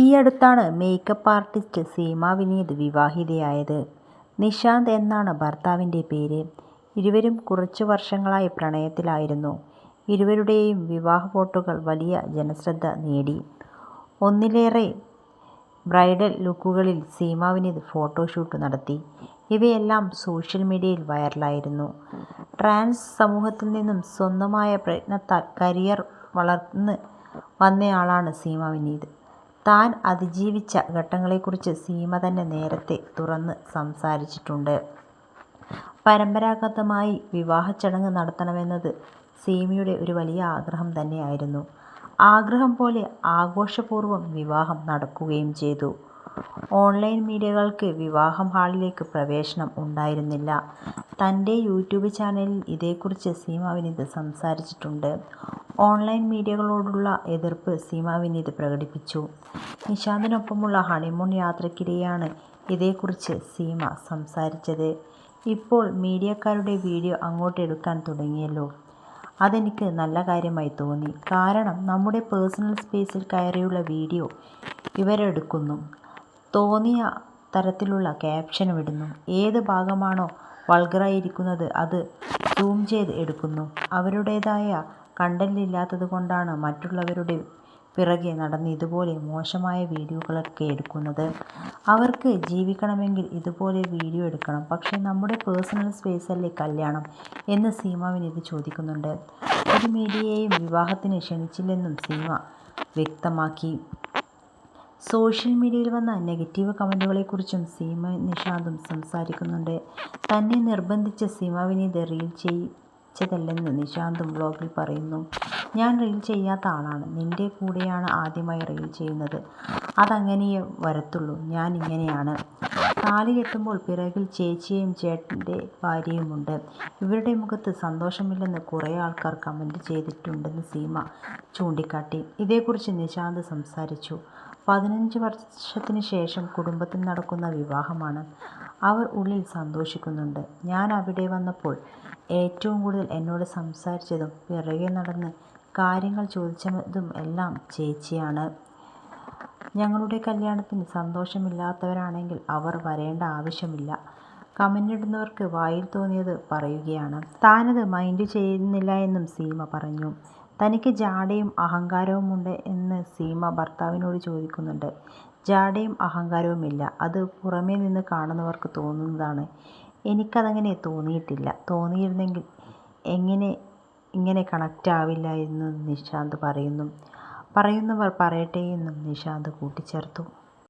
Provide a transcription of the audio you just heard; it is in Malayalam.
ഈയടുത്താണ് മേക്കപ്പ് ആർട്ടിസ്റ്റ് സീമ വിനീത് വിവാഹിതയായത്. നിഷാന്ത് എന്നാണ് ഭർത്താവിന്റെ പേര്. ഇരുവരും കുറച്ചു വർഷങ്ങളായി പ്രണയത്തിലായിരുന്നു. ഇരുവരുടെയും വിവാഹ ഫോട്ടോകൾ വലിയ ജനശ്രദ്ധ നേടി. ഒന്നിലേറെ ബ്രൈഡൽ ലുക്കുകളിൽ സീമ വിനീത് ഫോട്ടോഷൂട്ട് നടത്തി. ഇവയെല്ലാം സോഷ്യൽ മീഡിയയിൽ വൈറലായിരുന്നു. ട്രാൻസ് സമൂഹത്തിൽ നിന്നും സ്വന്തമായ പ്രയത്നത്താൽ കരിയർ വളർന്ന് വന്നയാളാണ് സീമ വിനീത്. താൻ അതിജീവിച്ച ഘട്ടങ്ങളെക്കുറിച്ച് സീമ തന്നെ നേരത്തെ തുറന്ന് സംസാരിച്ചിട്ടുണ്ട്. പരമ്പരാഗതമായി വിവാഹ വിവാഹച്ചടങ്ങ് നടത്തണമെന്നത് സീമയുടെ ഒരു വലിയ ആഗ്രഹം തന്നെയായിരുന്നു. ആഗ്രഹം പോലെ ആഘോഷപൂർവം വിവാഹം നടക്കുകയും ചെയ്തു. ഓൺലൈൻ മീഡിയകൾക്ക് വിവാഹ ഹാളിലേക്ക് പ്രവേശനം ഉണ്ടായിരുന്നില്ല. തന്റെ യൂട്യൂബ് ചാനലിൽ ഇതേക്കുറിച്ച് സീമ വിനീത് സംസാരിച്ചിട്ടുണ്ട്. ഓൺലൈൻ മീഡിയകളോടുള്ള എതിർപ്പ് സീമ വിനീത് പ്രകടിപ്പിച്ചു. നിശാന്തിനൊപ്പമുള്ള ഹണിമൂൺ യാത്രയ്ക്കിടെയാണ് ഇതേക്കുറിച്ച് സീമ സംസാരിച്ചത്. ഇപ്പോൾ മീഡിയക്കാരുടെ വീഡിയോ അങ്ങോട്ട് എടുക്കാൻ തുടങ്ങിയല്ലോ. അതെനിക്ക് നല്ല കാര്യമായി തോന്നി. കാരണം നമ്മുടെ പേഴ്സണൽ സ്പേസിൽ കയറിയുള്ള വീഡിയോ ഇവരെടുക്കുന്നു. തോന്നിയ തരത്തിലുള്ള ക്യാപ്ഷനും ഇടുന്നു ഏത് ഭാഗമാണോ വൾഗറായിരിക്കുന്നത് അത് സൂം ചെയ്ത് എടുക്കുന്നു. അവരുടേതായ കണ്ടന്റ് ഇല്ലാത്തതുകൊണ്ടാണ് മറ്റുള്ളവരുടെ പിറകെ നടന്ന് ഇതുപോലെ മോശമായ വീഡിയോകളൊക്കെ എടുക്കുന്നത്. അവർക്ക് ജീവിക്കണമെങ്കിൽ ഇതുപോലെ വീഡിയോ എടുക്കണം. പക്ഷേ നമ്മുടെ പേഴ്സണൽ സ്പേസല്ലേ കല്യാണം എന്ന് സീമ ചോദിക്കുന്നുണ്ട്. ഒരു മീഡിയയെയും വിവാഹത്തിന് ക്ഷണിച്ചില്ലെന്നും സീമ വ്യക്തമാക്കി. സോഷ്യൽ മീഡിയയിൽ വന്ന നെഗറ്റീവ് കമന്റുകളെക്കുറിച്ചും സീമ നിഷാന്തും സംസാരിക്കുന്നുണ്ട്. തന്നെ നിർബന്ധിച്ച സീമ വിനീത് റീൽ ചെയ്യിച്ചതല്ലെന്ന് നിശാന്തും വ്ളോഗിൽ പറയുന്നു. ഞാൻ റീൽ ചെയ്യാത്ത ആളാണ്. നിന്റെ കൂടെയാണ് ആദ്യമായി റീൽ ചെയ്യുന്നത്. അതങ്ങനെയേ വരത്തുള്ളൂ. ഞാൻ ഇങ്ങനെയാണ്. കാലി കെട്ടുമ്പോൾ പിറകിൽ ചേച്ചിയും ചേട്ടന്റെ ഭാര്യയുമുണ്ട്. ഇവരുടെ മുഖത്ത് സന്തോഷമില്ലെന്ന് കുറേ ആൾക്കാർ കമന്റ് ചെയ്തിട്ടുണ്ടെന്ന് സീമ ചൂണ്ടിക്കാട്ടി. ഇതേക്കുറിച്ച് നിശാന്ത് സംസാരിച്ചു. പതിനഞ്ച് വർഷത്തിന് ശേഷം കുടുംബത്തിൽ നടക്കുന്ന വിവാഹമാണ്. അവർ ഉള്ളിൽ സന്തോഷിക്കുന്നുണ്ട്. ഞാൻ അവിടെ വന്നപ്പോൾ ഏറ്റവും കൂടുതൽ എന്നോട് സംസാരിച്ചതും പിറകെ നടന്ന് കാര്യങ്ങൾ ചോദിച്ചതും എല്ലാം ചേച്ചിയാണ്. ഞങ്ങളുടെ കല്യാണത്തിന് സന്തോഷമില്ലാത്തവരാണെങ്കിൽ അവർ വരേണ്ട ആവശ്യമില്ല. കമന്റിടുന്നവർക്ക് വായിൽ തോന്നിയത് പറയുകയാണ്. താനത് മൈൻഡ് ചെയ്യുന്നില്ല എന്നും സീമ പറഞ്ഞു. തനിക്ക് ജാഡയും അഹങ്കാരവുമുണ്ടോ എന്ന് സീമ ഭർത്താവിനോട് ചോദിക്കുന്നുണ്ട്. ജാഡയും അഹങ്കാരവുമില്ല. അത് പുറമേ നിന്ന് കാണുന്നവർക്ക് തോന്നുന്നതാണ്. എനിക്കതങ്ങനെ തോന്നിയിട്ടില്ല. തോന്നിയിരുന്നെങ്കിൽ എങ്ങനെ ഇങ്ങനെ കണക്ട് എന്ന് നിശാന്ത് പറയുന്നു. പറയുന്നവർ പറയട്ടെ എന്നും നിശാന്ത് കൂട്ടിച്ചേർത്തു.